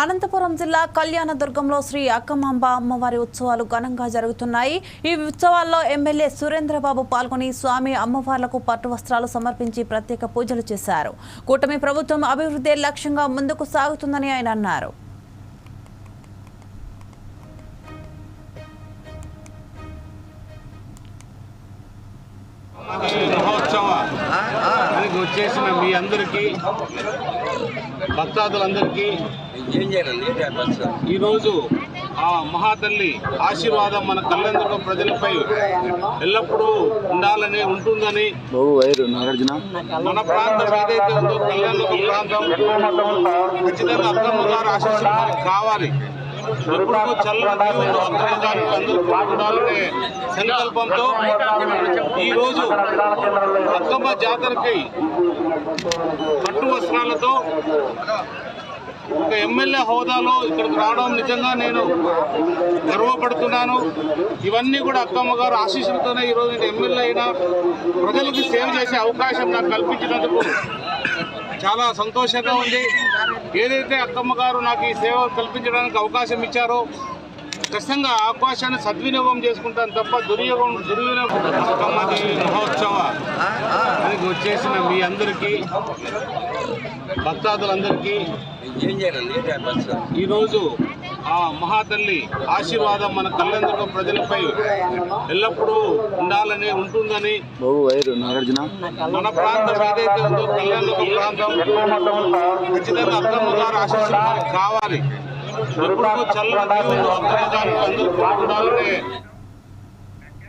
అనంతపురం జిల్లా కళ్యాణదుర్గంలో శ్రీ అక్కమాంబ అమ్మవారి ఉత్సవాలు ఘనంగా జరుగుతున్నాయి. ఈ ఉత్సవాల్లో ఎమ్మెల్యే సురేంద్రబాబు పాల్గొని స్వామి అమ్మవార్లకు పట్టు వస్త్రాలు సమర్పించి ప్రత్యేక పూజలు చేశారు. కూటమి ప్రభుత్వం అభివృద్ధి లక్ష్యంగా ముందుకు సాగుతుందని ఆయన అన్నారు. వచ్చేసిన మీ అందరికీ భక్తాదులందరికీ ఈరోజు ఆ మహాతల్లి ఆశీర్వాదం మన కళ్యాణ ప్రజలపై ఎల్లప్పుడూ ఉండాలని ఉంటుందని బాబు వైరు నాగార్జున. మన ప్రాంతం ఏదైతే ఉందో కళ్యాణ ప్రాంతం ఖచ్చితంగా అక్కమ్మ గారు కావాలి. ఎప్పుడూ చల్లని అందరూ ఉండాలనే సంకల్పంతో ఈరోజు అక్కమ్మ జాతరకి పట్టు వస్త్రాలతో ఒక ఎమ్మెల్యే హోదాలో ఇక్కడికి రావడం నిజంగా నేను గర్వపడుతున్నాను. ఇవన్నీ కూడా అక్కమ్మ గారు ఆశీస్సులతోనే ఈరోజు నేను ఎమ్మెల్యే అయినా ప్రజలకు సేవ చేసే అవకాశం నాకు కల్పించినందుకు చాలా సంతోషంగా ఉంది. ఏదైతే అక్కమ్మ గారు నాకు ఈ సేవ కల్పించడానికి అవకాశం ఇచ్చారో ఖచ్చితంగా అవకాశాన్ని సద్వినియోగం చేసుకుంటాను తప్ప దుర్యోగం దుర్వినియోగం మహోత్సవ. వచ్చేసిన మీ అందరికీ భక్తాదులందరికీ ఈరోజు ఆ మహాతల్లి ఆశీర్వాదం మన కళ్యాణ ప్రజలపై ఎల్లప్పుడూ ఉండాలని ఉంటుందని బాబు వైరు నాగార్జున. మన ప్రాంతం ఏదైతే ఉందో కళ్యాణ ప్రాంతం ఖచ్చితంగా అక్కమ్మ గారు ఆశీస్సులు కావాలి. ఎప్పుడూ చల్లని అందరూ